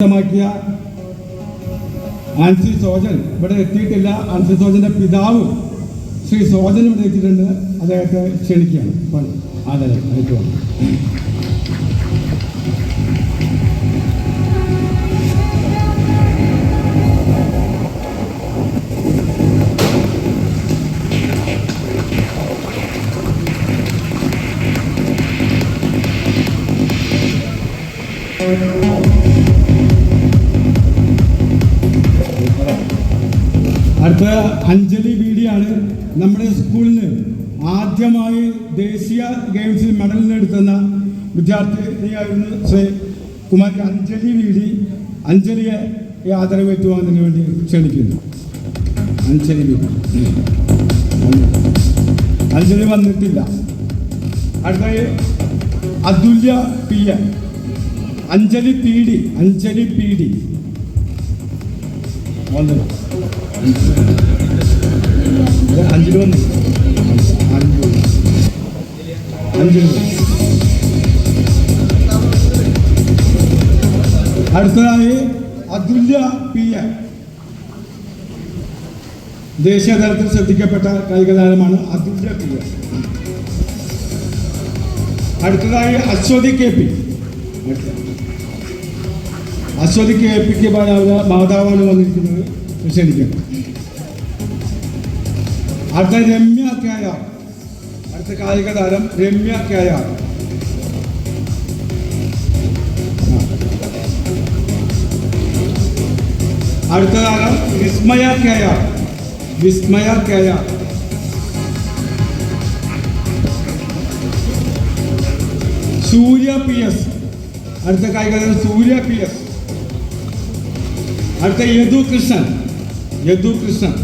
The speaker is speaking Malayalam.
വ്യക്തമാക്കിയ ആൻസി സോജൻ. ഇവിടെ എത്തിയിട്ടില്ല. ആൻസി സോജന്റെ പിതാവ് ശ്രീ സോജൻ ഇവിടെ എത്തിയിട്ടുണ്ട്. അദ്ദേഹത്തെ ക്ഷണിക്കുകയാണ്. അപ്പോൾ Thank ഏറ്റവും. അടുത്ത അഞ്ജലി ബീഡിയാണ് നമ്മുടെ സ്കൂളിന് ആദ്യമായി ദേശീയ ഗെയിംസിൽ മെഡൽ നേടുത്തുന്ന വിദ്യാർത്ഥിനിയായിരുന്നു ശ്രീ കുമാരി അഞ്ജലി ബീഡി അഞ്ജലിയെ ഈ ആദരവ് വേണ്ടി ക്ഷണിക്കുന്നു. അഞ്ജലി ബീഡി അഞ്ജലി വന്നിട്ടില്ല. അടുത്തായി Athulya P A. Anjali P D Anjali P D വന്നു അഞ്ചിൽ വന്നു അഞ്ചിൽ അടുത്തതായി അതുല്യ പി എ. ദേശീയ തലത്തിൽ ശ്രദ്ധിക്കപ്പെട്ട കായിക താരമാണ് അതുല്യ പി എ. അടുത്തതായി Aswathi K P. Aswathi K പിക്ക് മാതാവാണ് വന്നിരിക്കുന്നത് ക്ഷണിക്കാം അടുത്ത രമ്യ കായ അടുത്ത കായിക താരം രമ്യ കായ അടുത്ത താരം വിസ്മയ കേയ വിസ്മയ കേയ സൂര്യ പി എസ്. അടുത്ത കായിക താരം സൂര്യ പി എസ്. അടുത്ത യദു കൃഷ്ണൻ. യദു കൃഷ്ണൻ